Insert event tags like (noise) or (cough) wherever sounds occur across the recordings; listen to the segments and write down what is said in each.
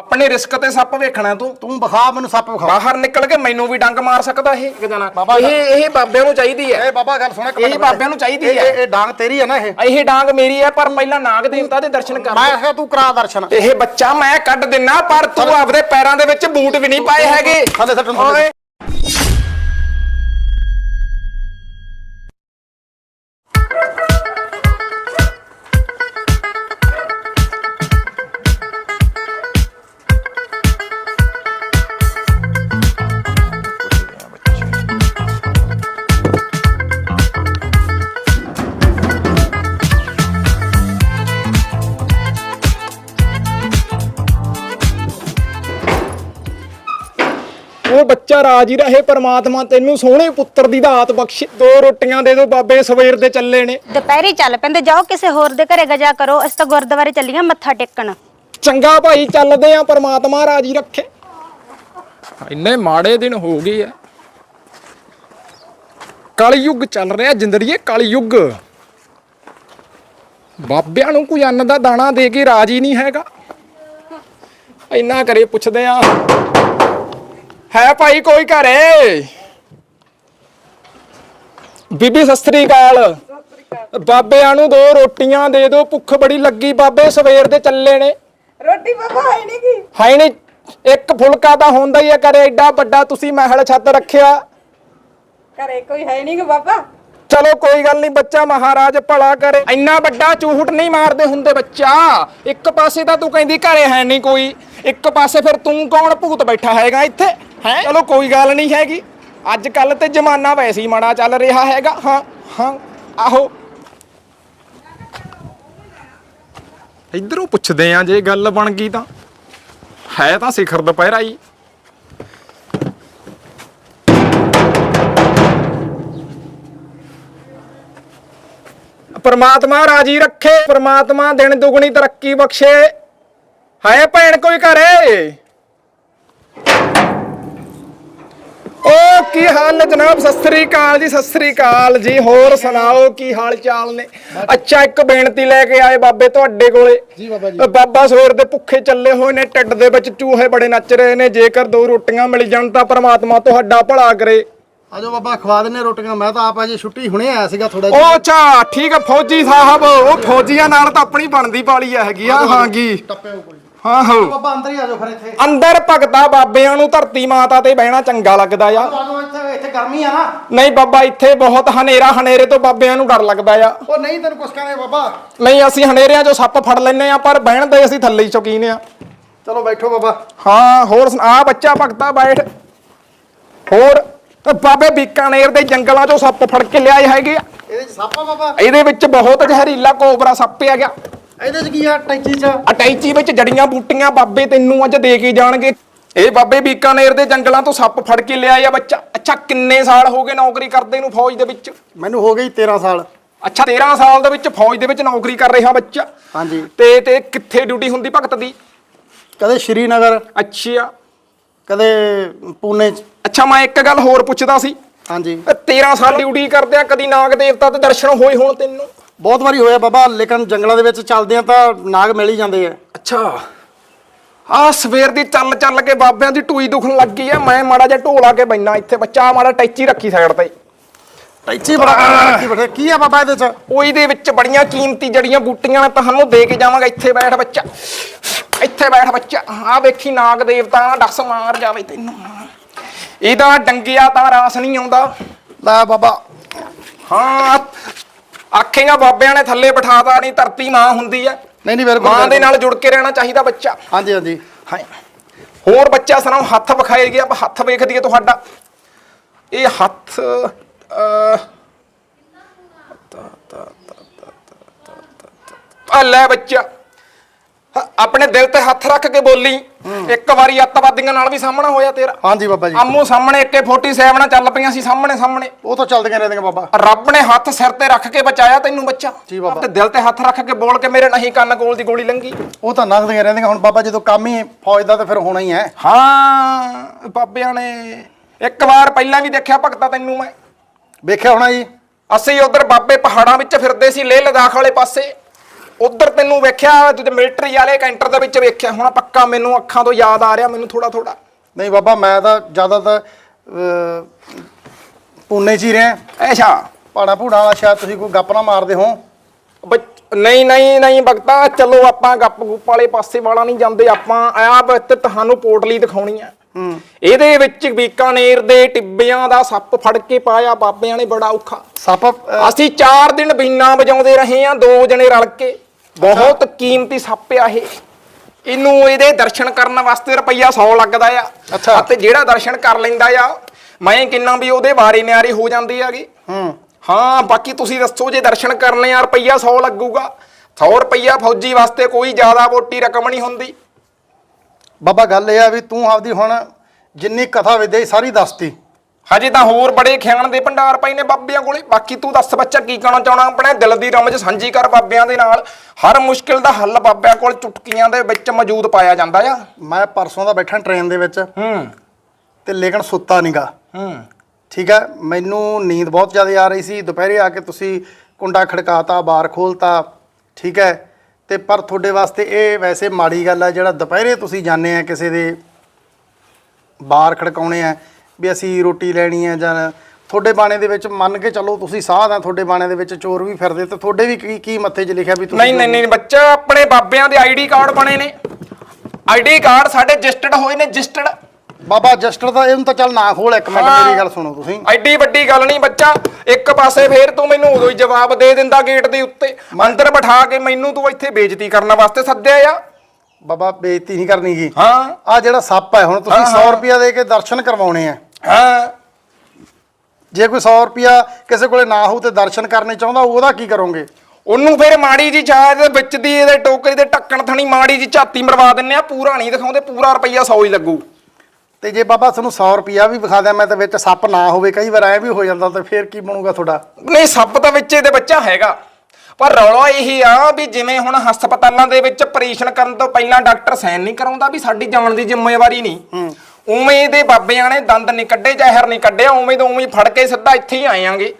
ਆਪਣੇ ਰਿਸਕ ਤੇ ਸੱਪ ਵੇਖਣਾ ਤੂੰ ਤੂੰ ਵਿਖਾ ਮੈਨੂੰ ਸੱਪ ਵਿਖਾ ਬਾਹਰ ਨਿਕਲ ਕੇ ਮੈਨੂੰ ਵੀ ਡੰਗ ਮਾਰ ਸਕਦਾ ਇਹ। ਇੱਕ ਜਣਾ। ਬਾਬਾ ਇਹ ਇਹ ਬਾਬਿਆਂ ਨੂੰ ਚਾਹੀਦੀ ਹੈ। ਏ ਬਾਬਾ ਗੱਲ ਸੁਣ ਇਹ ਬਾਬਿਆਂ ਨੂੰ ਚਾਹੀਦੀ ਇਹ- ਹੈ। ਇਹ ਇਹ ਡਾਂਗ ਤੇਰੀ ਹੈ ਨਾ ਇਹ? ਇਹ ਡਾਂਗ ਮੇਰੀ ਹੈ ਪਰ ਪਹਿਲਾਂ ਨਾਗ ਦੇਵਤਾ ਦੇ ਦਰਸ਼ਨ ਕਰ ਮੈਂ ਕਿਹਾ ਤੂੰ ਕਰਾ ਦਰਸ਼ਨ। ਇਹ ਬੱਚਾ ਮੈਂ ਕੱਢ ਦਿੰਨਾ ਪਰ ਤੂੰ ਆਪਦੇ ਪੈਰਾਂ ਦੇ ਵਿੱਚ ਬੂਟ ਵੀ ਨਹੀਂ ਪਾਏ ਹੈਗੇ। ਥੱਲੇ ਸੱਟਣ ਥੱਲੇ। ਓਏ। ਬੱਚਾ ਰਾਜੀ ਰਹੇ ਪਰਮਾਤਮਾ ਤੈਨੂੰ ਸੋਹਣੇ ਪੁੱਤਰ ਦੀ ਦਾਤ ਬਖਸ਼ੇ। ਦੋ ਰੋਟੀਆਂ ਦੇ ਦੋ ਬਾਬੇ ਸਵੇਰ ਦੇ ਚੱਲੇ ਨੇ। ਦੁਪਹਿਰੀ ਚੱਲ ਪੈਂਦੇ ਜਾਓ ਕਿਸੇ ਹੋਰ ਦੇ ਘਰੇ ਗਜਾ ਕਰੋ ਅਸੀਂ ਤਾਂ ਗੁਰਦੁਆਰੇ ਚੱਲੀਆਂ ਮੱਥਾ ਟੇਕਣ। ਚੰਗਾ ਭਾਈ ਚੱਲਦੇ ਆ ਪਰਮਾਤਮਾ ਰਾਜੀ ਰੱਖੇ। ਇੰਨੇ ਮਾੜੇ ਦਿਨ ਹੋ ਗਏ ਆ। ਕਲਯੁੱਗ ਚੱਲ ਰਿਹਾ ਜਿੰਦੜੀਏ ਕਲਯੁੱਗ। ਬਾਬਿਆਂ ਨੂੰ ਕੋਈ ਅੰਨ ਦਾ ਦਾਣਾ ਦੇ ਕੇ ਰਾਜੀ ਨਹੀਂ ਹੈਗਾ। ਇੰਨਾ ਕਰੇ ਪੁੱਛਦੇ ਆ। ਹੈ ਭਾਈ ਕੋਈ ਘਰੇ? ਬੀਬੀ ਸਤਿ ਸ੍ਰੀ ਅਕਾਲ। ਬਾਬਿਆਂ ਨੂੰ ਦੋ ਰੋਟੀਆਂ ਦੇ ਦਿਓ ਭੁੱਖ ਬੜੀ ਲੱਗੀ ਬਾਬੇ ਸਵੇਰ ਦੇ ਚੱਲੇ ਨੇ। ਰੋਟੀ ਬਾਬਾ ਹੈ ਨਹੀਂ ਕੀ ਹੈ ਨਹੀਂ ਇੱਕ ਫੁਲਕਾ ਤਾਂ ਹੁੰਦਾ ਹੀ ਹੈ ਕਰੇ ਐਡਾ ਵੱਡਾ ਤੁਸੀਂ ਮਹਿਲ ਛੱਤ ਰੱਖਿਆ। ਘਰੇ ਕੋਈ ਹੈ ਨਹੀਂ ਕਿ ਬਾਬਾ? ਚਲੋ ਕੋਈ ਗੱਲ ਨਹੀਂ ਬੱਚਾ ਮਹਾਰਾਜ ਭਲਾ ਕਰੇ। ਇੰਨਾ ਵੱਡਾ ਚੂਹਟ ਨਹੀਂ ਮਾਰਦੇ ਹੁੰਦੇ ਬੱਚਾ। ਇੱਕ ਪਾਸੇ ਤਾਂ ਤੂੰ ਕਹਿੰਦੀ ਘਰੇ ਹੈ ਨਹੀਂ ਕੋਈ ਇੱਕ ਪਾਸੇ ਫਿਰ ਤੂੰ ਕੌਣ ਭੂਤ ਬੈਠਾ ਹੈਗਾ ਇੱਥੇ? ਹੈ? ਚਲੋ ਕੋਈ ਗੱਲ ਨਹੀਂ ਹੈਗੀ। ਅੱਜ ਕੱਲ ਤੇ ਜ਼ਮਾਨਾ ਵੈਸੇ ਹੀ ਮਾੜਾ ਚੱਲ ਰਿਹਾ ਹੈਗਾ। ਹਾਂ ਹਾਂ, ਆਹੋ। ਇਧਰੋਂ ਪੁੱਛਦੇ ਆ ਜੇ ਗੱਲ ਬਣ ਗਈ ਤਾਂ। ਹੈ ਤਾਂ ਸਿਖਰ ਦੁਪਹਿਰਾ ਹੀ। ਪਰਮਾਤਮਾ ਰਾਜੀ ਰੱਖੇ, ਪਰਮਾਤਮਾ ਦਿਨ ਦੁਗਣੀ ਤਰੱਕੀ ਬਖਸ਼ੇ। ਹੈ ਭੈਣ ਕੋਈ ਘਰੇ? ਕੀ ਹਾਲ ਨੇ ਜਨਾਬ? ਸਤਿ ਸ੍ਰੀ ਅਕਾਲ ਜੀ ਸਤਿ ਸ੍ਰੀ ਅਕਾਲ ਜੀ। ਹੋਰ ਸੁਣਾਓ ਕੀ ਹਾਲ ਚਾਲ ਨੇ? ਅੱਛਾ ਇੱਕ ਬੇਨਤੀ ਲੈ ਕੇ ਆਏ ਬਾਬੇ ਤੁਹਾਡੇ ਕੋਲੇ। ਜੀ ਬਾਬਾ ਜੀ। ਬਾਬਾ ਦੇ ਭੁੱਖੇ ਚੱਲੇ ਹੋਏ ਨੇ ਢਿੱਡ ਦੇ ਵਿੱਚ ਚੂਹੇ ਬੜੇ ਨੱਚ ਰਹੇ ਨੇ। ਜੇਕਰ ਦੋ ਰੋਟੀਆਂ ਮਿਲ ਜਾਣ ਤਾਂ ਪਰਮਾਤਮਾ ਤੁਹਾਡਾ ਭਲਾ ਕਰੇ। ਆਜੋ ਬਾਬਾ ਖਵਾ ਦਿੰਨੇ ਰੋਟੀਆਂ। ਮੈਂ ਤਾਂ ਆਪ ਅਜੇ ਛੁੱਟੀ ਹੁਣੇ ਆਇਆ ਸੀਗਾ ਥੋੜਾ ਉਹ ਅੱਛਾ ਠੀਕ ਹੈ ਫੌਜੀ ਸਾਹਿਬ। ਉਹ ਫੌਜੀਆਂ ਨਾਲ ਤਾਂ ਆਪਣੀ ਬਣਦੀ ਪਾਲੀ ਆ। ਹੈਗੀ ਆ ਹਾਂਗੀ ਟੱਪਿਓ ਕੋਈ ਹਾਂ ਹਾਂ। ਬਾਬਾ ਅੰਦਰ ਹੀ ਆਜੋ ਫਿਰ ਇੱਥੇ। ਅੰਦਰ ਭਗਤਾ ਬਾਬਿਆਂ ਨੂੰ ਧਰਤੀ ਮਾਤਾ ਤੇ ਬਹਿਣਾ ਚੰਗਾ ਲੱਗਦਾ ਆ। ਆਜੋ ਇੱਥੇ ਇੱਥੇ ਗਰਮੀ ਆ ਨਾ। ਨਹੀਂ ਬਾਬਾ ਇੱਥੇ ਬਹੁਤ ਹਨੇਰਾ ਹਨੇਰੇ ਤੋਂ ਬਾਬਿਆਂ ਨੂੰ ਡਰ ਲੱਗਦਾ ਆ। ਉਹ ਨਹੀਂ ਤੈਨੂੰ ਕੁਛ ਕਹਿੰਦੇ ਬਾਬਾ। ਨਹੀਂ ਅਸੀਂ ਹਨੇਰਿਆਂ 'ਚੋਂ ਸੱਪ ਫੜ ਲੈਨੇ ਆ ਪਰ ਬਹਿਣ ਦੇ ਅਸੀਂ ਥੱਲੇ ਹੀ ਸ਼ੌਕੀਨ ਆ। ਚਲੋ ਬੈਠੋ ਬਾਬਾ। ਹਾਂ ਹੋਰ ਆ ਬੱਚਾ ਭਗਤਾ ਬੈਠ। ਹੋਰ ਤੇ ਬਾਬੇ ਬੀਕਾਨੇਰ ਦੇ ਜੰਗਲਾਂ 'ਚੋਂ ਸੱਪ ਫੜ ਕੇ ਲਿਆਏ ਹੈਗੇ ਆ। ਇਹਦੇ ਚ ਸੱਪ ਆ ਬਾਬਾ। ਇਹਦੇ ਵਿੱਚ ਬਹੁਤ ਜ਼ਹਿਰੀਲਾ ਕੋਬਰਾ ਸੱਪ ਆ ਗਿਆ। ਇਹਦੇ ਚ ਕੀ ਆ ਟੈਂਚੀ ਚ? ਅਟੈਚੀ ਵਿੱਚ ਜੜੀਆਂ ਬੂਟੀਆਂ ਬਾਬੇ ਤੈਨੂੰ ਅੱਜ ਦੇ ਕੇ ਜਾਣਗੇ। ਇਹ ਬਾਬੇ ਬੀਕਾਨੇਰ ਦੇ ਜੰਗਲਾਂ ਤੋਂ ਸੱਪ ਫੜ ਕੇ ਲਿਆਏ ਆ ਬੱਚਾ। ਅੱਛਾ ਕਿੰਨੇ ਸਾਲ ਹੋ ਗਏ ਨੌਕਰੀ ਕਰਦੇ ਨੂੰ ਫੌਜ ਦੇ ਵਿੱਚ? ਮੈਨੂੰ ਹੋ ਗਈ 13 ਸਾਲ। ਅੱਛਾ 13 ਸਾਲ ਦੇ ਵਿੱਚ ਫੌਜ ਦੇ ਵਿੱਚ ਨੌਕਰੀ ਕਰ ਰਿਹਾ ਬੱਚਾ। ਹਾਂਜੀ। ਤੇ ਤੇ ਕਿੱਥੇ ਡਿਊਟੀ ਹੁੰਦੀ ਭਗਤ ਦੀ? ਕਦੇ ਸ਼੍ਰੀਨਗਰ। ਅੱਛਾ। ਕਦੇ ਪੂਨੇ ਚ। ਅੱਛਾ ਮੈਂ ਇੱਕ ਗੱਲ ਹੋਰ ਪੁੱਛਦਾ ਸੀ। ਹਾਂਜੀ। ਇਹ 13 ਸਾਲ ਡਿਊਟੀ ਕਰਦਿਆਂ ਕਦੀ ਨਾਗ ਦੇਵਤਾ ਦੇ ਦਰਸ਼ਨ ਹੋਏ ਹੋਣ ਤੈਨੂੰ? ਬਹੁਤ ਵਾਰੀ ਹੋਇਆ ਬਾਬਾ ਲੇਕਿਨ ਜੰਗਲਾਂ ਦੇ ਵਿੱਚ ਚੱਲਦੇ ਆ ਤਾਂ ਨਾਗ ਮਿਲ ਹੀ ਜਾਂਦੇ ਆ। ਅੱਛਾ। ਆ ਸਵੇਰ ਦੀ ਚੱਲ ਚੱਲ ਕੇ ਬਾਬਿਆਂ ਦੀ ਟੂਈ ਦੁਖਣ ਲੱਗ ਗਈ ਆ। ਮੈਂ ਮਾੜਾ ਜਿਹਾ ਢੋਲਾ ਕੇ ਬੈਣਾ ਇੱਥੇ ਬੱਚਾ ਮਾੜਾ ਟੈਚੀ ਰੱਖੀ ਸਾਈਡ ਤੇ। ਟੈਂਚੀ ਬੜਾ ਕੀ ਬੈਠੇ ਕੀ ਆ ਬਾਬਾ ਇਹਦੇ ਚ? ਉਹ ਇਹਦੇ ਵਿੱਚ ਬੜੀਆਂ ਕੀਮਤੀ ਜੜੀਆਂ ਬੂਟੀਆਂ ਨੇ ਤੁਹਾਨੂੰ ਦੇ ਕੇ ਜਾਵਾਂਗਾ। ਇੱਥੇ ਬੈਠ ਬੱਚਾ। ਇੱਥੇ ਬੈਠ ਬੱਚਾ। ਆ ਵੇਖੀ ਨਾਗ ਦੇਵਤਾ ਡਸ ਮਾਰ ਜਾਵੇ ਤੈਨੂੰ। ਇਹਦਾ ਡੰਗਿਆ ਤਾਂ ਰਾਸ ਨਹੀਂ ਆਉਂਦਾ। ਲੈ ਬਾਬਾ। ਹਾਂ ਆਖੇਗਾ ਬਾਬਿਆਂ ਨੇ ਥੱਲੇ ਬਿਠਾਤਾ ਨਹੀਂ ਧਰਤੀ ਮਾਂ ਹੁੰਦੀ ਆ ਨਹੀਂ ਨਹੀਂ ਬਿਲਕੁਲ ਮਾਂ ਦੇ। ਨਾਲ ਜੁੜ ਕੇ ਰਹਿਣਾ ਚਾਹੀਦਾ ਬੱਚਾ ਹਾਂਜੀ ਹਾਂਜੀ ਹਾਏ ਹੋਰ ਬੱਚਾ ਸੁਣਾਓ ਹੱਥ ਵਿਖਾਏ ਗਿਆ ਆਪਾਂ ਹੱਥ ਵੇਖ ਦਈਏ ਤੁਹਾਡਾ ਇਹ ਹੱਥ ਆ ਲੈ ਬੱਚਾ ਹ- ਆਪਣੇ ਦਿਲ ਤੇ ਹੱਥ ਰੱਖ ਕੇ ਬੋਲੀ। ਇੱਕ ਵਾਰੀ ਅੱਤਵਾਦੀਆਂ ਨਾਲ ਵੀ ਸਾਹਮਣਾ ਹੋਇਆ ਤੇਰਾ। ਹਾਂਜੀ ਬਾਬਾ ਜੀ। ਆਮੋ ਸਾਹਮਣੇ AK47 ਨਾਲ ਚੱਲ ਪਈਆਂ ਸੀ ਸਾਹਮਣੇ ਸਾਹਮਣੇ। ਉਹ ਤਾਂ ਚੱਲਦੀਆਂ ਰਹਿੰਦੀਆਂ ਬਾਬਾ। ਰੱਬ ਨੇ ਹੱਥ ਸਿਰ ਤੇ ਰੱਖ ਕੇ ਬਚਾਇਆ ਤੈਨੂੰ ਬੱਚਾ। ਜੀ ਬਾਬਾ। ਤੇ ਦਿਲ ਤੇ ਹੱਥ ਰੱਖ ਕੇ ਬੋਲ ਕੇ ਮੇਰੇ ਨਹੀਂ ਕੰਨ ਕੋਲ ਦੀ ਗੋਲੀ ਲੰਗੀ। ਉਹ ਤਾਂ ਲੰਘਦੀਆਂ ਰਹਿੰਦੀਆਂ। ਹੁਣ ਬਾਬਾ ਜਦੋਂ ਕੰਮ ਹੀ ਫੌਜ ਦਾ ਤਾਂ ਫਿਰ ਹੋਣਾ ਹੀ ਹੈ। ਹਾਂ ਬਾਬਿਆਂ ਨੇ ਇੱਕ ਵਾਰ ਪਹਿਲਾਂ ਵੀ ਦੇਖਿਆ ਭਗਤਾ ਤੈਨੂੰ ਮੈਂ। ਵੇਖਿਆ ਹੋਣਾ ਜੀ। ਅਸੀਂ ਉਧਰ ਬਾਬੇ ਪਹਾੜਾਂ ਵਿੱਚ ਫਿਰਦੇ ਸੀ ਲੇਹ ਲਦਾਖ ਵਾਲੇ ਪਾਸੇ। ਉਧਰ ਤੈਨੂੰ ਵੇਖਿਆ ਤੂੰ ਤੇ ਮਿਲਟਰੀ ਵਾਲੇ ਕੈਂਟਰ ਦੇ ਵਿੱਚ ਵੇਖਿਆ। ਹੁਣ ਪੱਕਾ ਮੈਨੂੰ ਅੱਖਾਂ ਤੋਂ ਯਾਦ ਆ ਰਿਹਾ ਮੈਨੂੰ ਥੋੜਾ ਥੋੜਾ ਨਹੀਂ ਬਾਬਾ ਮੈਂ ਤਾਂ ਜ਼ਿਆਦਾਤਰ ਅਹ, ਪੂਨੇ 'ਚ ਹੀ ਰਿਹਾ। ਐਸ਼ਾ ਪਾੜਾ ਭੂੜਾ ਵਾਲਾ ਸ਼ਾਇਦ ਤੁਸੀਂ ਕੋਈ ਗੱਪ ਨਾ ਮਾਰਦੇ ਹੋ। ਬੱਚ- ਨਹੀਂ ਨਹੀਂ ਨਹੀਂ ਬਗਤਾ ਚਲੋ ਆਪਾਂ ਗੱਪ ਗੁੱਪ ਵਾਲੇ ਪਾਸੇ ਵਾਲਾ ਨਹੀਂ ਜਾਂਦੇ ਆਪਾਂ ਆਪ ਇੱਥੇ ਤੁਹਾਨੂੰ ਪੋਟਲੀ ਦਿਖਾਉਣੀ ਆ। ਇਹਦੇ ਵਿੱਚ ਬੀਕਾਨੇਰ ਦੇ ਟਿੱਬਿਆਂ ਦਾ ਸੱਪ ਫੜ ਕੇ ਪਾਇਆ ਬਾਬਿਆਂ ਨੇ ਬੜਾ ਔਖਾ। ਸੱਪ ਅਹ, ਅਸੀਂ 4 ਦਿਨ ਬੀਨਾ ਵਜਾਉਂਦੇ ਰਹੇ ਆ ਦੋ ਜਣੇ ਰਲ ਕੇ। ਬਹੁਤ ਕੀਮਤੀ ਸੱਪ ਆ ਇਹ। ਇਹਨੂੰ ਇਹਦੇ ਦਰਸ਼ਨ ਕਰਨ ਵਾਸਤੇ ਰੁਪਈਆ 100 ਲੱਗਦਾ ਆ। ਅੱਛਾ। ਅਤੇ ਜਿਹੜਾ ਦਰਸ਼ਨ ਕਰ ਲੈਂਦਾ ਆ ਮੈਂ ਕਿੰਨਾ ਵੀ ਉਹਦੇ ਬਾਰੇ ਨਿਆਰੀ ਹੋ ਜਾਂਦੀ ਹੈਗੀ। ਹੂੰ। ਹਾਂ ਬਾਕੀ ਤੁਸੀਂ ਦੱਸੋ ਜੇ ਦਰਸ਼ਨ ਕਰਨੇ ਆ ਰੁਪਈਆ 100 ਲੱਗੂਗਾ। 100 ਰੁਪਈਆ ਫੌਜੀ ਵਾਸਤੇ ਕੋਈ ਜ਼ਿਆਦਾ ਮੋਟੀ ਰਕਮ ਨਹੀਂ ਹੁੰਦੀ। ਬਾਬਾ ਗੱਲ ਇਹ ਆ ਵੀ ਤੂੰ ਆਪਦੀ ਹੁਣ ਜਿੰਨੀ ਕਥਾ ਵਿਦਿਆ ਸੀ ਸਾਰੀ ਦੱਸਤੀ। ਹਜੇ ਤਾਂ ਹੋਰ ਬੜੇ ਖਿਆਣ ਦੇ ਭੰਡਾਰ ਪਏ ਨੇ ਬਾਬਿਆਂ ਕੋਲੇ। ਬਾਕੀ ਤੂੰ ਦੱਸ ਬੱਚਾ ਕੀ ਕਹਿਣਾ ਚਾਹਣਾ ਆਪਣੇ ਦਿਲ ਦੀ ਰਮਜ ਸਾਂਝੀ ਕਰ ਬਾਬਿਆਂ ਦੇ ਨਾਲ। ਹਰ ਮੁਸ਼ਕਿਲ ਦਾ ਹੱਲ ਬਾਬਿਆਂ ਕੋਲ ਚੁਟਕੀਆਂ ਦੇ ਵਿੱਚ ਮੌਜੂਦ ਪਾਇਆ ਜਾਂਦਾ ਆ। ਮੈਂ ਪਰਸੋਂ ਦਾ ਬੈਠਾ ਟ੍ਰੇਨ ਦੇ ਵਿੱਚ ਹੂੰ। ਤੇ ਲੇਕਿਨ ਸੁੱਤਾ ਨਹੀਂਗਾ ਹੂੰ। ਠੀਕ ਹੈ ਮੈਨੂੰ ਨੀਂਦ ਬਹੁਤ ਜ਼ਿਆਦਾ ਆ ਰਹੀ ਸੀ। ਦੁਪਹਿਰੇ ਆ ਕੇ ਤੁਸੀਂ ਕੁੰਡਾ ਖੜਕਾਤਾ ਬਾਰ ਖੋਲਤਾ ਠੀਕ ਹੈ। ਤੇ ਪਰ ਤੁਹਾਡੇ ਵਾਸਤੇ ਇਹ ਵੈਸੇ ਮਾੜੀ ਗੱਲ ਹੈ ਜਿਹੜਾ ਦੁਪਹਿਰੇ ਤੁਸੀਂ ਜਾਂਦੇ ਆ ਕਿਸੇ ਦੇ ਬਾਰ ਖੜਕਾਉਣੇ ਆ ਵੀ ਅਸੀਂ ਰੋਟੀ ਲੈਣੀ ਹੈ ਜਾਂ ਤੁਹਾਡੇ ਬਾਣੇ ਦੇ ਵਿੱਚ ਮੰਨ ਕੇ ਚੱਲੋ ਤੁਸੀਂ ਸਾਧ ਆ ਤੁਹਾਡੇ ਬਾਣੇ ਦੇ ਵਿੱਚ ਚੋਰ ਵੀ ਫਿਰਦੇ ਤੇ ਤੁਹਾਡੇ ਵੀ ਕੀ ਕੀ ਮੱਥੇ 'ਚ ਲਿਖਿਆ ਵੀ ਤੁਸੀਂ ਨਹੀਂ ਨਹੀਂ ਨਹੀਂ ਬੱਚਾ ਆਪਣੇ ਬਾਬਿਆਂ ਦੇ ਆਈਡੀ ਕਾਰਡ ਬਣੇ ਨੇ। ਆਈਡੀ ਕਾਰਡ ਸਾਡੇ ਰਜਿਸਟਰਡ ਹੋਏ ਨੇ ਰਜਿਸਟਰਡ। ਬਾਬਾ ਜਸਟਰ ਦਾ ਇਹਨੂੰ ਤਾਂ ਚੱਲ ਨਾ ਖੋਲ ਇੱਕ ਮਿੰਟ। ਮੇਰੀ ਗੱਲ ਸੁਣੋ ਤੁਸੀਂ। ਐਡੀ ਵੱਡੀ ਗੱਲ ਨਹੀਂ ਬੱਚਾ ਇੱਕ ਪਾਸੇ ਫੇਰ ਤੂੰ ਮੈਨੂੰ ਉਦੋਂ ਹੀ ਜਵਾਬ ਦੇ ਦਿੰਦਾ ਗੇਟ ਦੇ ਉੱਤੇ। ਅੰਦਰ ਬਿਠਾ ਕੇ ਮੈਨੂੰ ਤੂੰ ਇੱਥੇ ਬੇਇੱਜ਼ਤੀ ਕਰਨ ਵਾਸਤੇ ਸੱਦਿਆ ਆ। ਬਾਬਾ ਬੇਇੱਜ਼ਤੀ ਨਹੀਂ ਕਰਨੀ ਗੀ। ਹਾਂ। ਆ ਜਿਹੜਾ ਸੱਪ ਹੈ ਹੁਣ ਤੁਸੀਂ ਹਾਂ, 100 ਹਾਂ। ਰੁਪਿਆ ਦੇ ਕੇ ਦਰਸ਼ਨ ਕਰਵਾਉਣੇ ਆ। ਹਾਂ? ਜੇ ਕੋਈ 100 ਰੁਪਿਆ ਕਿਸੇ ਕੋਲੇ ਨਾ ਹੋਊ ਤੇ ਦਰਸ਼ਨ ਕਰਨੇ ਚਾਹੁੰਦਾ ਉਹਦਾ ਕੀ ਕਰੋਗੇ? ਉਹਨੂੰ ਫਿਰ ਮਾੜੀ ਜੀ ਚਾਹ ਦੇ ਵਿੱਚ ਦੀ ਇਹਦੇ ਟੋਕਰੀ ਦੇ ਢੱਕਣ ਥਣੀ ਮਾੜੀ ਜੀ ਝਾਤੀ ਮਰਵਾ ਦਿੰਨੇ ਆ ਪੂਰਾ ਨਹੀਂ ਦਿਖਾਉਂਦੇ ਪੂਰਾ ਰੁਪਈਆ 100 ਹੀ ਲੱਗੂ। ਤੇ ਜੇ ਬਾਬਾ ਤੁਹਾਨੂੰ 100 ਰੁਪਿਆ ਵੀ ਵਿਖਾ ਦਿਆਂ ਮੈਂ ਤੇ ਵਿੱਚ ਸੱਪ ਨਾ ਹੋਵੇ ਕਈ ਵਾਰ ਐ ਵੀ ਹੋ ਜਾਂਦਾ ਤੇ ਫੇਰ ਕੀ ਬਣੂਗਾ ਤੁਹਾਡਾ? ਨਹੀਂ ਸੱਪ ਤਾਂ ਵਿੱਚ ਇਹਦੇ ਬੱਚਾ ਹੈਗਾ। ਪਰ ਰੌਲਾ ਇਹੀ ਆ ਵੀ ਜਿਵੇਂ ਹੁਣ ਹਸਪਤਾਲਾਂ ਦੇ ਵਿੱਚ ਆਪਰੇਸ਼ਨ ਕਰਨ ਤੋਂ ਪਹਿਲਾਂ ਡਾਕਟਰ ਸਾਈਨ ਨਹੀਂ ਕਰਾਉਂਦਾ ਵੀ ਸਾਡੀ ਜਾਨ ਦੀ ਜ਼ਿੰਮੇਵਾਰੀ ਨਹੀਂ। ਉਵੇਂ ਇਹਦੇ ਬਾਬਿਆਂ ਨੇ ਦੰਦ ਨਹੀਂ ਕੱਢੇ, ਜ਼ਹਿਰ ਨਹੀਂ ਕੱਢਿਆ, ਉਵੇਂ ਤੋਂ ਉਵੇਂ ਫੜ ਕੇ ਸਿੱਧਾ ਇੱਥੇ ਹੀ ਆਏਾਂਗੇ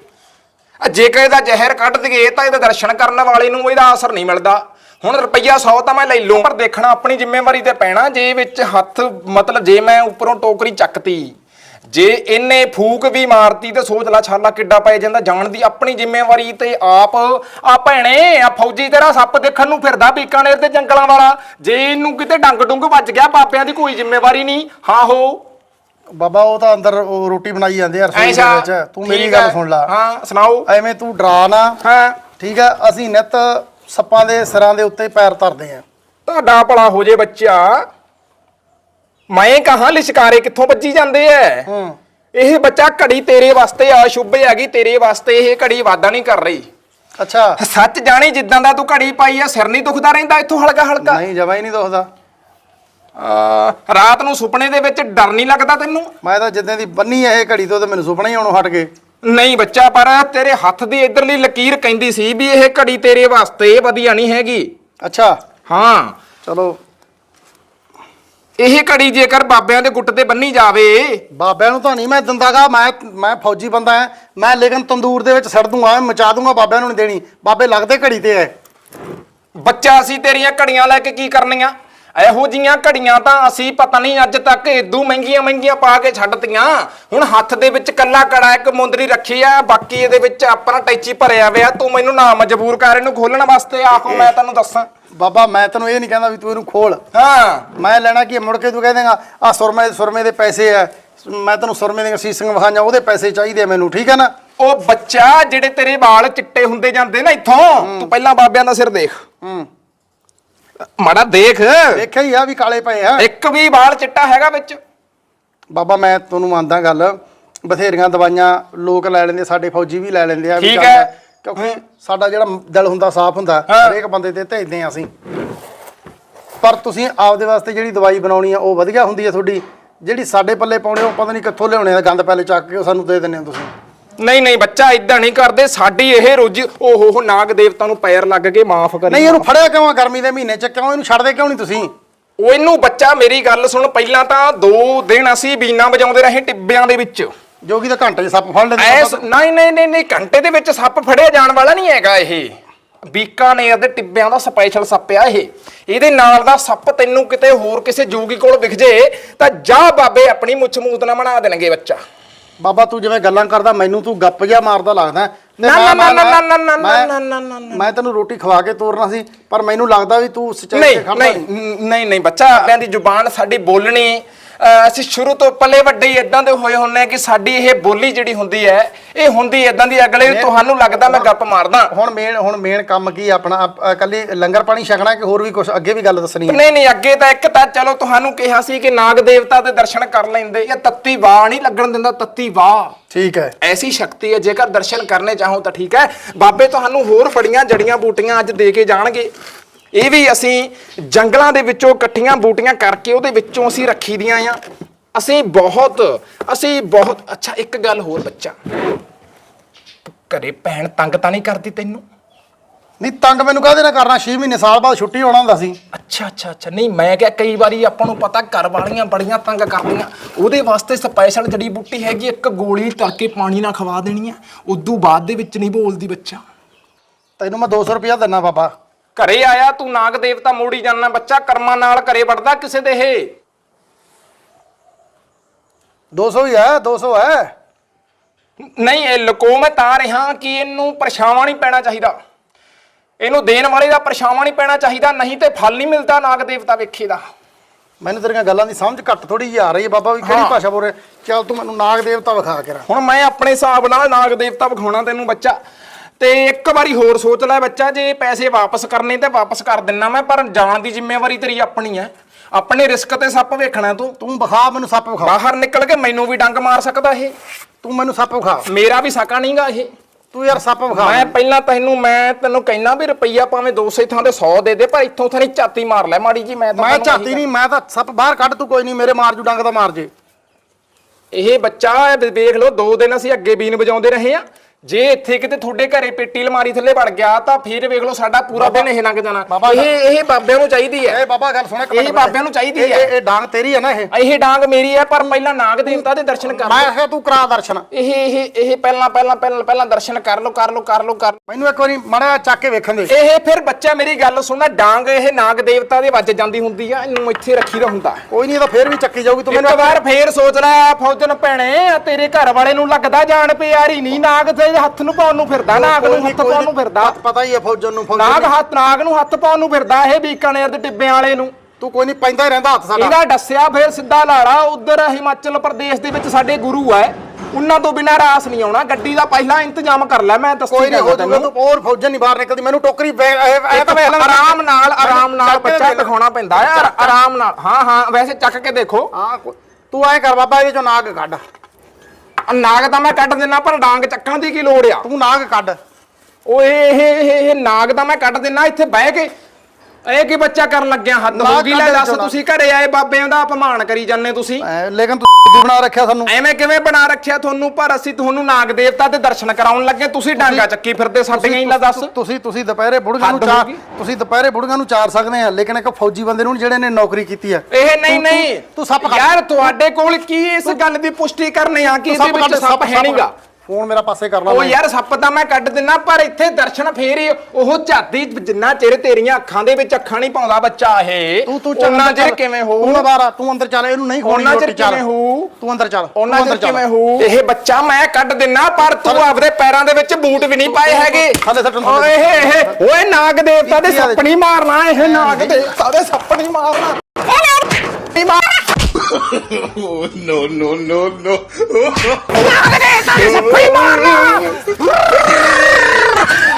ਆ ਜੇਕਰ ਇਹਦਾ ਜ਼ਹਿਰ ਕੱਢ ਦਈਏ ਤਾਂ ਇਹਦਾ ਦਰਸ਼ਨ ਕਰਨ ਵਾਲੇ ਨੂੰ ਇਹਦਾ ਅਸਰ ਨਹੀਂ ਮਿਲਦਾ। ਹੁਣ ਰੁਪਈਆ 100 ਤਾਂ ਮੈਂ ਲੈ ਲੂੰ ਪਰ ਦੇਖਣਾ ਆਪਣੀ ਜ਼ਿੰਮੇਵਾਰੀ ਤੇ ਪੈਣਾ, ਜੇ ਵਿੱਚ ਹੱਥ, ਮਤਲਬ ਜੇ ਮੈਂ ਉੱਪਰੋਂ ਟੋਕਰੀ ਚੱਕਤੀ। ਜੇ ਇਹਨੇ ਫੂਕ ਵੀ ਮਾਰਤੀ ਤੇ ਸੋਚ ਲੈ ਛਾਲਾ ਕਿੱਡਾ ਪੈ ਜਾਂਦਾ ਜਾਣ ਦੀ ਆਪਣੀ ਜ਼ਿੰਮੇਵਾਰੀ ਤੇ ਆਪ ਆ ਭੈਣੇ ਆ ਫੌਜੀ ਤੇਰਾ ਸੱਪ ਦੇਖਣ ਨੂੰ ਫਿਰਦਾ ਬੀਕਾਨੇਰ ਦੇ ਜੰਗਲਾਂ ਵਾਲਾ। ਜੇ ਇਹਨੂੰ ਕਿਤੇ ਡੰਗ ਡੁੰਗ ਵੱਜ ਗਿਆ ਬਾਬਿਆਂ ਦੀ ਕੋਈ ਜ਼ਿੰਮੇਵਾਰੀ ਨਹੀਂ। ਹਾਂ ਹੋ। ਬਾਬਾ ਉਹ ਤਾਂ ਅੰਦਰ ਉਹ ਰੋਟੀ ਬਣਾਈ ਜਾਂਦੇ ਆ ਰਸੋਈ ਦੇ ਵਿੱਚ। ਤੂੰ ਮੇਰੀ ਗੱਲ। ਸੁਣ ਲੈ। ਹਾਂ ਸੁਣਾਓ। ਐਵੇਂ ਤੂੰ ਡਰਾ ਨਾ। ਹਾਂ। ਠੀਕ ਆ ਅਸੀਂ ਨਿਤ ਸੱਪਾਂ ਦੇ ਸਿਰਾਂ ਦੇ ਉੱਤੇ ਪੈਰ ਧਰਦੇ ਆ। ਤੁਹਾਡਾ ਭਲਾ ਹੋ ਜੇ ਬੱਚਾ ਮੈਂ ਕਹਾਂ ਲਿਸ਼ਕਾਰੇ ਕਿੱਥੋਂ ਵੱਜੀ ਜਾਂਦੇ ਐ? ਹੂੰ। ਇਹ ਬੱਚਾ ਘੜੀ ਤੇਰੇ ਵਾਸਤੇ ਆ ਸ਼ੁਭ ਹੈਗੀ ਤੇਰੇ ਵਾਸਤੇ ਇਹ ਘੜੀ ਵਾਦਾ ਨਹੀਂ ਕਰ ਰਹੀ। ਅੱਛਾ। ਸੱਚ ਜਾਣੀ ਜਿੱਦਾਂ ਦਾ ਤੂੰ ਘੜੀ ਪਾਈ ਆ ਸਿਰ ਨਹੀਂ ਦੁਖਦਾ ਰਹਿੰਦਾ ਇੱਥੋਂ ਹਲਕਾ ਹਲਕਾ? ਨਹੀਂ ਜਮਾ ਹੀ ਨਹੀਂ ਦੁਖਦਾ। ਅਹ ਰਾਤ ਨੂੰ ਸੁਪਨੇ ਦੇ ਵਿੱਚ ਡਰ ਨਹੀਂ ਲੱਗਦਾ ਤੈਨੂੰ? ਮੈਂ ਤਾਂ ਜਿੱਦਾਂ ਦੀ ਬੰਨੀ ਇਹ ਘੜੀ ਤੋਂ ਤੇ ਮੈਨੂੰ ਸੁਪਨਾ ਹੀ ਆਉਣੋਂ ਹਟ ਗਏ। ਨਹੀਂ ਬੱਚਾ ਪਰ ਤੇਰੇ ਹੱਥ ਦੀ ਇਧਰਲੀ ਲਕੀਰ ਕਹਿੰਦੀ ਸੀ ਵੀ ਇਹ ਘੜੀ ਤੇਰੇ ਵਾਸਤੇ ਵਧੀਆ ਨਹੀਂ ਹੈਗੀ। ਅੱਛਾ। ਹਾਂ। ਚਲੋ। ਇਹ ਘੜੀ ਜੇਕਰ ਬਾਬਿਆਂ ਦੇ ਗੁੱਟ ਤੇ ਬੰਨੀ ਜਾਵੇ। ਬਾਬਿਆਂ ਨੂੰ ਤਾਂ ਨਹੀਂ ਮੈਂ ਦਿੰਦਾਗਾ ਮੈਂ ਮੈਂ ਫੌਜੀ ਬੰਦਾ ਐ। ਮੈਂ ਲੇਕਿਨ ਤੰਦੂਰ ਦੇ ਵਿੱਚ ਸੜ ਦੂੰਗਾ ਮਚਾ ਦੂੰਗਾ ਬਾਬਿਆਂ ਨੂੰ ਨਹੀਂ ਦੇਣੀ। ਬਾਬੇ ਲੱਗਦੇ ਘੜੀ ਤੇ ਐ। ਬੱਚਾ ਅਸੀਂ ਤੇਰੀਆਂ ਘੜੀਆਂ ਲੈ ਕੇ ਕੀ ਕਰਨੀਆਂ? ਇਹੋ ਜੀਆਂ ਘੜੀਆਂ ਤਾਂ ਅਸੀਂ ਪਤਾ ਨਹੀਂ ਅੱਜ ਤੱਕ ਇਦੋਂ ਮਹਿੰਗੀਆਂ ਮਹਿੰਗੀਆਂ ਪਾ ਕੇ ਛੱਡਤੀਆਂ। ਹੁਣ ਹੱਥ ਦੇ ਵਿੱਚ ਕੱਲਾ ਕੜਾ ਇੱਕ ਮੁੰਦਰੀ ਰੱਖੀ ਆ ਬਾਕੀ ਇਹਦੇ ਵਿੱਚ ਆਪਣਾ ਟੈਚੀ ਭਰਿਆ ਹੋਇਆ ਤੂੰ ਮੈਨੂੰ ਨਾ ਮਜਬੂਰ ਕਰ ਇਹਨੂੰ ਖੋਲਣ ਵਾਸਤੇ ਆਖੋ ਮੈਂ ਤੈਨੂੰ ਦੱਸਾਂ। ਬਾਬਾ ਮੈਂ ਤੈਨੂੰ ਇਹ ਨਹੀਂ ਕਹਿੰਦਾ ਵੀ ਤੂੰ ਇਹਨੂੰ ਖੋਲ। ਹਾਂ। ਮੈਂ ਲੈਣਾ ਕੀ? ਮੁੜ ਕੇ ਤੂੰ ਕਹਿ ਦੇਗਾ ਆ ਸੁਰਮੇ ਸੁਰਮੇ ਦੇ ਪੈਸੇ ਐ ਮੈਂ ਤੈਨੂੰ ਸੁਰਮੇ ਦੀਆਂ ਸੀਸਾਂ ਵਿਖਾਈਆਂ ਉਹਦੇ ਪੈਸੇ ਚਾਹੀਦੇ ਆ ਮੈਨੂੰ ਠੀਕ ਹੈ ਨਾ? ਉਹ ਬੱਚਾ ਜਿਹੜੇ ਤੇਰੇ ਵਾਲ ਚਿੱਟੇ ਹੁੰਦੇ ਜਾਂਦੇ ਨਾ ਇੱਥੋਂ ਤੂੰ ਪਹਿਲਾਂ ਬਾਬਿਆਂ ਦਾ ਸਿਰ ਦੇਖ। ਹੂੰ। ਮਾੜਾ ਦੇਖ। ਦੇਖਿਆ ਹੀ ਆ ਵੀ ਕਾਲੇ ਪਏ ਆ। ਇੱਕ ਵੀ ਵਾਲ ਚਿੱਟਾ ਹੈਗਾ ਵਿੱਚ। ਬਾਬਾ ਮੈਂ ਤੁਹਾਨੂੰ ਮੰਨਦਾ ਗੱਲ। ਬਥੇਰੀਆਂ ਦਵਾਈਆਂ ਲੋਕ ਲੈ ਲੈਂਦੇ ਸਾਡੇ ਫੌਜੀ ਵੀ ਲੈ ਲੈਂਦੇ ਆ ਵੀ ਠੀਕ ਹੈ। ਕਿਉਂਕਿ ਸਾਡਾ ਜਿਹੜਾ ਦਿਲ ਹੁੰਦਾ ਸਾਫ਼ ਹੁੰਦਾ ਹਾਂ। ਹਰੇਕ ਬੰਦੇ ਤੇ ਭੇਜਦੇ ਆ ਅਸੀਂ। ਪਰ ਤੁਸੀਂ ਆਪਦੇ ਵਾਸਤੇ ਜਿਹੜੀ ਦਵਾਈ ਬਣਾਉਣੀ ਆ ਉਹ ਵਧੀਆ ਹੁੰਦੀ ਆ ਤੁਹਾਡੀ। ਜਿਹੜੀ ਸਾਡੇ ਪੱਲੇ ਪਾਉਣੇ ਉਹ ਪਤਾ ਨਹੀਂ ਕਿੱਥੋਂ ਲਿਆਉਣੇ ਆ ਗੰਦ ਪਹਿਲੇ ਚੱਕ ਕੇ ਉਹ ਸਾਨੂੰ ਦੇ ਦਿੰਦੇ ਆ ਤੁਸੀਂ। ਨਹੀਂ ਨਹੀਂ ਬੱਚਾ ਇਦਾਂ ਨਹੀਂ ਕਰਦੇ ਸਾਡੀ ਇਹ ਰੋਜੀ ਓਹੋ ਹੋ ਨਾਗ ਦੇਵਤਾ ਨੂੰ ਪੈਰ ਲੱਗ ਕੇ ਮਾਫ ਕਰੀ ਨਹੀਂ ਇਹਨੂੰ ਫੜਿਆ ਕਿਉਂ ਆ ਗਰਮੀ ਦੇ ਮਹੀਨੇ ਚ? ਕਿਉਂ ਇਹਨੂੰ ਛੱਡਦੇ ਕਿਉਂ ਨਹੀਂ ਤੁਸੀਂ? ਉਹ ਇਹਨੂੰ ਬੱਚਾ ਮੇਰੀ ਗੱਲ ਸੁਣ ਪਹਿਲਾਂ ਤਾਂ ਦੋ ਦਿਨ ਅਸੀਂ ਬੀਨਾ ਵਜਾਉਂਦੇ ਰਹੇ ਟਿੱਬਿਆਂ ਦੇ ਵਿੱਚ। ਜੋਗੀ ਤਾਂ ਘੰਟੇ 'ਚ ਸੱਪ ਫੜ ਲੈਂਦੇ ਐਸ ਨਹੀਂ ਨਹੀਂ ਨਹੀਂ ਨਹੀਂ ਘੰਟੇ ਦੇ ਵਿੱਚ ਸੱਪ ਫੜਿਆ ਜਾਣ ਵਾਲਾ ਨਹੀਂ ਹੈਗਾ ਇਹ। ਬੀਕਾਨੇਰ ਦੇ ਟਿੱਬਿਆਂ ਦਾ ਸਪੈਸ਼ਲ ਸੱਪ ਆ ਇਹ। ਇਹਦੇ ਨਾਲ ਦਾ ਸੱਪ ਤੈਨੂੰ ਕਿਤੇ ਹੋਰ ਕਿਸੇ ਜੋਗੀ ਕੋਲ ਵਿਖ ਜੇ ਤਾਂ ਜਾ ਬਾਬੇ ਆਪਣੀ ਮੁੱਛ ਮੂਤ ਨਾ ਬਣਾ ਦੇਣਗੇ ਬੱਚਾ। ਬਾਬਾ ਤੂੰ ਜਿਵੇਂ ਗੱਲਾਂ ਕਰਦਾ ਮੈਨੂੰ ਤੂੰ ਗੱਪ ਜਿਹਾ ਮਾਰਦਾ ਲੱਗਦਾ। ਨਾ, ਮੈਂ- ਨਾ, ਨਾ, ਮੈਂ- ਨਾ, ਨਾ, ਨਾ, ਮੈਂ- ਨਾ, ਨਾ, ਨਾ, ਨਾ। ਮੈਂ ਤੈਨੂੰ ਰੋਟੀ ਖਵਾ ਕੇ ਤੋਰਨਾ ਸੀ ਪਰ ਮੈਨੂੰ ਲੱਗਦਾ ਵੀ ਤੂੰ ਸੱਚਾਈ ਤੇ ਖੜਦਾ ਨਹੀਂ ਨਹੀਂ। ਨਹੀਂ ਬੱਚਾ ਆਪਿਆਂ ਦੀ ਜ਼ੁਬਾਨ ਸਾਡੀ ਬੋਲਣੀ ਅਹ ਅਸੀਂ ਸ਼ੁਰੂ ਤੋਂ ਪੱਲੇ ਵੱਡੇ ਹੀ ਇਦਾਂ ਦੇ ਹੋਏ ਹੁੰਨੇ ਆ ਕਿ ਸਾਡੀ ਇਹ ਬੋਲੀ ਜਿਹੜੀ ਹੁੰਦੀ ਹੈ ਇਹ ਹੁੰਦੀ ਇਦਾਂ ਦੀ। ਅਗਲੇ ਤੁਹਾਨੂੰ ਲੱਗਦਾ ਮੈਂ ਗੱਪ ਮਾਰਦਾ। ਹੁਣ ਮੇਨ ਹੁਣ ਮੇਨ ਕੰਮ ਕੀ ਆ ਆਪਣਾ? ਆਪ- ਅ, ਲੰਗਰ ਪਾਣੀ ਛਕਣਾ ਕਿ ਹੋਰ ਵੀ ਕੁਝ ਅੱਗੇ ਵੀ ਗੱਲ ਦੱਸਣੀ ਹੈ ਨਹੀਂ ਨਹੀਂ ਅੱਗੇ ਤਾਂ ਇੱਕ ਤਾਂ ਚਲੋ ਤੁਹਾਨੂੰ ਕਿਹਾ ਸੀ ਕਿ ਨਾਗ ਦੇਵਤਾ ਦੇ ਦਰਸ਼ਨ ਕਰ ਲੈਂਦੇ। ਇਹ ਤੱਤੀ ਵਾਹ ਨਹੀਂ ਲੱਗਣ ਦਿੰਦਾ ਤੱਤੀ ਵਾਹ। ਠੀਕ ਹੈ। ਐਸੀ ਸ਼ਕਤੀ ਹੈ ਜੇਕਰ ਦਰਸ਼ਨ ਕਰਨੇ ਚਾਹੋ ਤਾਂ ਠੀਕ ਹੈ। ਬਾਬੇ ਤੁਹਾਨੂੰ ਹੋਰ ਫੜੀਆਂ ਜੜੀਆਂ ਬੂਟੀਆਂ ਅੱਜ ਦੇ ਕੇ ਜਾਣਗੇ। ਇਹ ਵੀ ਅਸੀਂ ਜੰਗਲਾਂ ਦੇ ਵਿੱਚੋਂ ਇਕੱਠੀਆਂ ਬੂਟੀਆਂ ਕਰਕੇ ਉਹਦੇ ਵਿੱਚੋਂ ਅਸੀਂ ਰੱਖੀ ਦੀਆਂ ਆ। ਅਸੀਂ ਬਹੁਤ ਅਸੀਂ ਬਹੁਤ ਅੱਛਾ ਇੱਕ ਗੱਲ ਹੋਰ ਬੱਚਾ। ਘਰੇ ਭੈਣ ਤੰਗ ਤਾਂ ਨਹੀਂ ਕਰਦੀ ਤੈਨੂੰ? ਨਹੀਂ ਤੰਗ ਮੈਨੂੰ ਕਾਹਦੇ ਨਾਲ ਕਰਨਾ? 6 ਮਹੀਨੇ ਸਾਲ ਬਾਅਦ ਛੁੱਟੀ ਹੋਣਾ ਹੁੰਦਾ ਸੀ। ਅੱਛਾ ਅੱਛਾ ਅੱਛਾ। ਨਹੀਂ ਮੈਂ ਕਿਹਾ ਕਈ ਵਾਰੀ ਆਪਾਂ ਨੂੰ ਪਤਾ ਘਰ ਵਾਲੀਆਂ ਬੜੀਆਂ ਤੰਗ ਕਰਦੀਆਂ। ਉਹਦੇ ਵਾਸਤੇ ਸਪੈਸ਼ਲ ਜੜੀ ਬੂਟੀ ਹੈਗੀ ਇੱਕ ਗੋਲੀ ਤੜਕੇ ਪਾਣੀ ਨਾਲ ਖਵਾ ਦੇਣੀ ਆ। ਉਦੋਂ ਬਾਅਦ ਦੇ ਵਿੱਚ ਨਹੀਂ ਬੋਲਦੀ ਬੱਚਾ। ਤੈਨੂੰ ਮੈਂ 200 ਰੁਪਇਆ ਦਿੰਨਾ ਬਾਬਾ। ਘਰੇ ਆਇਆ ਤੂੰ ਨਾਗ ਦੇਵਤਾ ਮੋੜੀ ਜਾਣਾ ਬੱਚਾ ਕਰਮਾਂ ਨਾਲ ਘਰੇ ਵੜਦਾ ਕਿਸੇ ਦੇ ਇਹ 200 ਹੀ ਹੈ 200 ਹੈ। ਨਹੀਂ ਇਹ ਲਕੋ ਮੈਂ ਤਾਂ ਰਿਹਾ ਕਿ ਇਹਨੂੰ ਪਰਛਾਵਾਂ ਨਹੀਂ ਪੈਣਾ ਚਾਹੀਦਾ। ਇਹਨੂੰ ਦੇਣ ਵਾਲੇ ਦਾ ਪਰਛਾਵਾਂ ਨਹੀਂ ਪੈਣਾ ਚਾਹੀਦਾ ਨਹੀਂ ਤੇ ਫਲ ਨਹੀਂ ਮਿਲਦਾ ਨਾਗ ਦੇਵਤਾ ਵੇਖੇ ਦਾ। ਮੈਨੂੰ ਤੇਰੀਆਂ ਗੱਲਾਂ ਦੀ ਸਮਝ ਘੱਟ ਥੋੜੀ ਜਿਹੀ ਆ ਰਹੀ ਹੈ ਬਾਬਾ ਵੀ ਕਿਹੜੀ। ਭਾਸ਼ਾ ਬੋਲ ਰਿਹਾ। ਚੱਲ ਤੂੰ ਮੈਨੂੰ ਨਾਗ ਦੇਵਤਾ ਵਿਖਾ ਕੇ ਰਾ ਹੁਣ ਮੈਂ ਆਪਣੇ ਹਿਸਾਬ ਨਾਲ ਨਾਗ ਦੇਵਤਾ ਵਿਖਾਉਣਾ ਤੈਨੂੰ ਬੱਚਾ। ਤੇ ਇੱਕ ਵਾਰੀ ਹੋਰ ਸੋਚ ਲੈ ਬੱਚਾ ਜੇ ਪੈਸੇ ਵਾਪਸ ਕਰਨੇ ਤੇ ਵਾਪਸ ਕਰ ਦਿੰਨਾ ਮੈਂ ਪਰ ਜਾਣ ਦੀ ਜ਼ਿੰਮੇਵਾਰੀ ਤੇਰੀ ਆਪਣੀ ਹੈ। ਆਪਣੇ ਰਿਸਕ ਤੇ ਸੱਪ ਵੇਖਣਾ ਤੂੰ। ਤੂੰ ਵਿਖਾ ਮੈਨੂੰ ਸੱਪ ਵਿਖਾ। ਬਾਹਰ ਨਿਕਲ ਕੇ ਮੈਨੂੰ ਵੀ ਡੰਗ ਮਾਰ ਸਕਦਾ ਇਹ। ਤੂੰ ਮੈਨੂੰ ਸੱਪ ਵਿਖਾ। ਮੇਰਾ ਵੀ ਸਕਾ ਨਹੀਂਗਾ ਇਹ। ਤੂੰ ਯਾਰ ਸੱਪ ਵਿਖਾ। ਮੈਂ ਪਹਿਲਾਂ ਤੈਨੂੰ ਮੈਂ ਤੈਨੂੰ ਕਹਿਣਾ ਵੀ ਰੁਪਈਆ ਭਾਵੇਂ 200 ਥਾਂ ਤੇ 100 ਦੇ ਦੇ ਪਰ ਇੱਥੋਂ ਥਾਣੀ ਝਾਤੀ ਮਾਰ ਲੈ ਮਾੜੀ ਜੀ ਮੈਂ ਤਾਂ ਮੈਂ ਤੈਨੂੰ ਝਾਤੀ ਨਹੀਂ ਮੈਂ ਤਾਂ ਸੱਪ ਬਾਹਰ ਕੱਢ ਤੂੰ ਕੋਈ ਨਹੀਂ ਮੇਰੇ ਮਾਰ ਜੂ ਡੰਗ ਦਾ ਮਾਰ ਜੇ। ਇਹ ਬੱਚਾ ਇਹ ਵੇਖ ਲਓ ਦੋ ਦਿਨ ਅਸੀਂ ਅੱਗੇ ਬੀਨ ਵਜਾਉਂਦੇ ਰਹੇ ਆ ਜੇ ਇੱਥੇ ਕਿਤੇ ਤੁਹਾਡੇ ਘਰੇ ਪੇਟੀ ਅਲਮਾਰੀ ਥੱਲੇ ਵੜ ਗਿਆ ਤਾਂ ਫਿਰ ਵੇਖ ਲਓ ਸਾਡਾ ਪੂਰਾ ਦਿਨ ਇਹ ਲੰਘ ਜਾਣਾ। ਇਹ ਇਹ ਬਾਬਿਆਂ ਨੂੰ ਚਾਹੀਦੀ ਹੈ। ਏ ਬਾਬਾ ਗੱਲ ਸੁਣ ਇੱਕ ਇਹ ਬਾਬਿਆਂ ਨੂੰ ਚਾਹੀਦੀ ਇਹ- ਹੈ। ਇਹ ਇਹ ਡਾਂਗ ਤੇਰੀ ਹੈ ਨਾ ਇਹ? ਇਹ ਡਾਂਗ ਮੇਰੀ ਹੈ ਪਰ ਪਹਿਲਾਂ ਨਾਗ ਦੇਵਤਾ ਦੇ ਦਰਸ਼ਨ ਕਰ ਮੈਂ ਕਿਹਾ ਤੂੰ ਕਰਾ ਦਰਸ਼ਨ। ਇਹ ਇਹ ਇਹ ਪਹਿਲਾਂ ਪਹਿਲਾਂ ਪਹਿਲਾਂ ਪਹਿਲਾਂ ਦਰਸ਼ਨ ਕਰ ਲਓ ਕਰ ਲਓ ਕਰ ਲਓ ਕਰ। ਮੈਨੂੰ ਇੱਕ ਵਾਰੀ ਮੜਾ ਚੱਕ ਕੇ ਵੇਖਣ ਦੇ। ਇਹ ਫਿਰ ਬੱਚਾ ਮੇਰੀ ਗੱਲ ਸੁਣਦਾ ਡਾਂਗ ਇਹ ਨਾਗ ਦੇਵਤਾ ਦੇ ਵੱਜ ਜਾਂਦੀ ਹੁੰਦੀ ਆ ਇਹਨੂੰ ਇੱਥੇ ਰੱਖੀਦਾ ਹੁੰਦਾ। ਕੋਈ ਨਹੀਂ ਇਹ ਤਾਂ ਫੇਰ ਵੀ ਚੱਕੀ ਜਾਊਗੀ ਤੂੰ ਇੱਕ ਮੈਨੂੰ ਵਾਰ ਫੇਰ ਸੋਚ ਲੈ ਫੌਜਨ ਭੈਣੇ ਤੇਰੇ ਘਰ ਵਾਲੇ ਨੂੰ ਲੱਗਦਾ ਜਾਣ ਪਿਆਰੀ ਨਹੀਂ ਨਾਗ ਤੇ। ਹੱਥ ਨੂੰ ਪਾਉਣ ਨੂੰ ਫਿਰਦਾ ਨਾਗ ਨੂੰ ਹੱਥ ਪਾਉਣ ਨੂੰ ਫਿਰਦਾ। ਪਤਾ ਹੀ ਹੈ ਫੌਜਨ ਨੂੰ ਨਾਗ। ਹੱਥ ਨਾਗ ਨੂੰ ਹੱਥ ਪਾਉਣ ਨੂੰ ਫਿਰਦਾ ਇਹ ਬੀਕਾਨੇਰ ਦੇ ਟਿੱਬਿਆਂ ਵਾਲੇ ਨੂੰ। ਤੂੰ ਕੋਈ ਨਹੀਂ ਪੈਂਦਾ ਹੀ ਰਹਿੰਦਾ ਹੱਥ ਸਾਡਾ। ਇਹਦਾ ਦੱਸਿਆ ਫੇਰ ਸਿੱਧਾ ਲਾੜਾ ਉਧਰ ਹਿਮਾਚਲ ਪ੍ਰਦੇਸ਼ ਦੇ ਵਿੱਚ ਸਾਡੇ ਗੁਰੂ ਆ ਉਹਨਾਂ ਤੋਂ ਬਿਨਾਂ ਰਾਸ ਨਹੀਂ ਆਉਣਾ ਗੱਡੀ ਦਾ ਪਹਿਲਾਂ ਇੰਤਜ਼ਾਮ ਕਰ ਲੈ ਮੈਂ ਦੱਸੀ ਕੋਈ ਨਹੀਂ ਹੋ ਜਾਊਗਾ ਤੂੰ ਹੋਰ ਫੌਜਨ ਨਹੀਂ ਬਾਹਰ ਨਿਕਲਦੀ ਮੈਨੂੰ ਟੋਕਰੀ ਇਹ ਤਾਂ ਵੇਖ ਲੈ ਆਰਾਮ ਨਾਲ ਆਰਾਮ ਨਾਲ ਬੱਚਾ। ਦਿਖਾਉਣਾ ਪੈਂਦਾ ਹੈ ਆਰਾ- ਆਰਾਮ ਨਾਲ। ਹਾਂ ਹਾਂ ਵੈਸੇ ਚੱਕ ਕੇ ਦੇਖੋ। ਹਾਂ ਤੂੰ ਐ ਕਰ ਬਾਬਾ ਇਹਦੇ ਚੋਂ ਨਾਗ ਕੱਢ। ਆਹ ਨਾਗ ਤਾਂ ਮੈਂ ਕੱਢ ਦਿੰਨਾ ਪਰ ਡਾਂਗ ਚੱਕਣ ਦੀ ਕੀ ਲੋੜ ਆ? ਤੂੰ ਨਾਗ ਕੱਢ। ਓਏ ਇਹ ਇਹ ਇਹ ਨਾਗ ਤਾਂ ਮੈਂ ਕੱਢ ਦਿੰਨਾ ਇੱਥੇ ਬਹਿ ਕੇ ਇਹ ਕੀ ਬੱਚਾ ਕਰਨ ਲੱਗਿਆ? ਹੱਦ ਹੋ ਗਈ ਲੈ ਦੱਸ। ਤੁਸੀਂ ਘਰੇ ਆਏ ਬਾਬਿਆਂ ਦਾ ਅਪਮਾਨ ਕਰੀ ਜਾਂਦੇ ਤੁਸੀਂ। ਐ, ਲੇਕਿਨ ਤੂੰ (laughs) ਬਣਾ ਰੱਖਿਆ ਸਾਨੂੰ? ਐਵੇਂ ਕਿਵੇਂ ਬਣਾ ਰੱਖਿਆ ਤੁਹਾਨੂੰ? ਪਰ ਅਸੀਂ ਤੁਹਾਨੂੰ ਨਾਗ ਦੇਵਤਾ ਦੇ ਦਰਸ਼ਨ ਕਰਾਉਣ ਲੱਗੇ। ਤੁਸੀਂ ਡਾਂਗਾ ਚੱਕੀ ਫਿਰਦੇ ਸਾਡੀਆਂ ਹੀ ਲੈ ਦੱਸ। ਤੁਸੀਂ ਤੁਸੀਂ ਦੁਪਹਿਰੇ ਬੁੜੀਆਂ ਨੂੰ ਹੱਦ ਚਾਰ ਹੋ ਗਈ। ਤੁਸੀਂ ਦੁਪਹਿਰੇ ਬੁੜੀਆਂ ਨੂੰ ਚਾਰ ਸਕਦੇ ਆ ਲੇਕਿਨ ਇੱਕ ਫੌਜੀ ਬੰਦੇ ਨੂੰ ਨੀ ਜਿਹੜੇ ਨੇ ਨੌਕਰੀ ਕੀਤੀ ਆ। ਇਹ ਨਹੀਂ ਤੂੰ- ਨਹੀਂ। ਤੂੰ- ਤੂੰ ਸੱਪ ਕੱਢ। ਯਾਰ ਤੁਹਾਡੇ ਕੋਲ ਕੀ ਇਸ ਗੱਲ ਦੀ ਪੁਸ਼ਟੀ ਕਰਨੇ ਆ? ਕਿ ਇਹਦੇ ਵਿੱਚ ਸੱਪ ਹੈ ਨਹੀਂਗਾ ਫੋਨ ਮੇਰਾ ਪਾਸੇ ਕਰ ਲਾ ਉਹ। ਯਾਰ ਸੱਪ ਤਾਂ ਮੈਂ ਕੱਢ ਦਿੰਨਾ ਪਰ ਇੱਥੇ ਦਰਸ਼ਨ ਫੇਰ ਹੀ ਉਹ ਝਾਤੀ ਜਿੰਨਾ ਚਿਰ ਤੇਰੀਆਂ ਅੱਖਾਂ ਦੇ ਵਿੱਚ ਅੱਖਾਂ ਨਹੀਂ ਪਾਉਂਦਾ ਬੱਚਾ ਇਹ ਤੂੰ ਤੂੰ ਉਹਨਾਂ ਅੰਦਰ ਚਿਰ ਚੱਲ। ਕਿਵੇਂ ਹੋਊ ਤੂੰ ਆ, ਤੂੰ ਅੰਦਰ ਚੱਲ ਇਹਨੂੰ ਨਹੀਂ ਖੋਣੀ ਉਹਨਾਂ ਚਿਰ ਚੱਲ ਕਿਵੇਂ ਹੋਊ? ਤੂੰ ਅੰਦਰ ਚੱਲ ਉਹਨਾਂ ਤੂੰ ਚਿਰ ਅੰਦਰ ਚੱਲ। ਕਿਵੇਂ ਹੋਊ ਇਹ ਬੱਚਾ ਮੈਂ ਕੱਢ ਦਿੰਨਾ ਪਰ ਤੂੰ ਆਪਦੇ ਪੈਰਾਂ ਦੇ ਵਿੱਚ ਬੂਟ ਵੀ ਨਹੀਂ ਪਾਏ ਹੈਗੇ ਥੱਲੇ ਸੱਟਣ ਓਏ ਇਹ ਇਹ ਓਏ ਨਾਗ ਦੇਵਤਾ ਦੇ ਸੱਪ ਨਹੀਂ ਮਾਰਨਾ ਇਹ ਨਾਗ ਦੇਵਤਾ ਦੇ ਸੱਪ ਨਹੀਂ ਮਾਰਨਾ ਨਹੀਂ ਮਾਰ Oh, no, no, no, no. Nakakita eh, sa Primorno! (laughs)